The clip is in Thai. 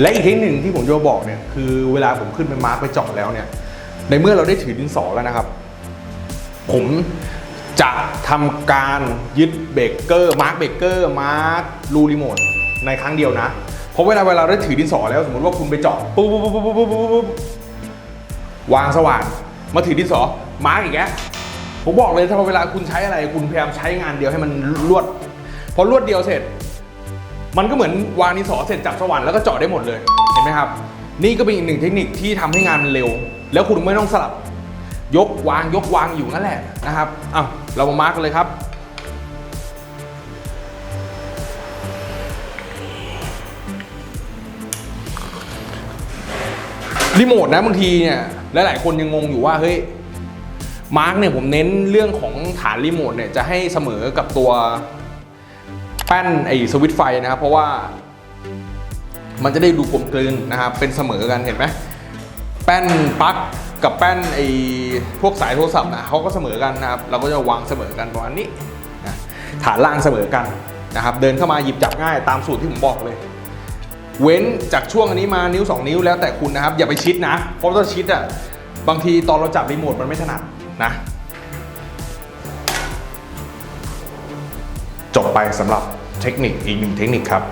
และอีกเทคนิคหนึ่งที่ผมจะบอกเนี่ยคือเวลาผมขึ้นไปมาร์กไปเจาะแล้วเนี่ย ในเมื่อเราได้ถือดินสอแล้วนะครับ ผมจะทำการยึดเบรกเกอร์มาร์กเบรกเกอร์มาร์กรูรีโมทในครั้งเดียวนะ เพราะเวลาเวลาเราได้ถือดินสอแล้วสมมติว่าคุณไปเจาะปุ๊บปุ๊บปุ๊บปุ๊บปุ๊บปุ๊บปุ๊บวางสว่านมาถือดินสอมาร์กอีกแล้วผมบอกเลยถ้าเวลาคุณใช้อะไรคุณพยายามใช้งานเดียวให้มันรวดพอรวดเดียวเสร็จ มันก็เหมือนวางดินสอเสร็จจับสว่านแล้วก็เจาะได้หมดเลย เห็นไหมครับ นี่ก็เป็นอีกหนึ่งเทคนิคที่ทำให้งานมันเร็ว แล้วคุณไม่ต้องสลับ ยกวางยกวางอยู่นั่นแหละนะครับอ้าวเรามามาร์กกันเลยครับรีโมทนะบางทีเนี่ยหลาย ๆ คนยังงงอยู่ว่าเฮ้ยมาร์กเนี่ยผมเน้นเรื่องของฐานรีโมทเนี่ยจะให้เสมอกับตัว แป้นไอ้สวิตไฟนะครับ เพราะว่ามันจะได้ดูกลมกลืนนะครับ เป็นเสมอกันเห็นไหมแป้นปลั๊กกับแป้นไอ้พวกสายโทรศัพท์นะเขาก็เสมอกันนะครับ เราก็จะวางเสมอกันประมาณนี้นะฐานล่างเสมอกันนะครับ เดินเข้ามาหยิบจับง่ายตามสูตรที่ผมบอกเลย เว้นจากช่วงอันนี้มานิ้ว 2 นิ้วแล้วแต่คุณนะครับ อย่าไปชิดนะ เพราะถ้าชิดอะบางทีตอนเราจับรีโมทมันไม่ถนัดนะ จบไปสำหรับเทคนิคอีกหนึ่งเทคนิคครับ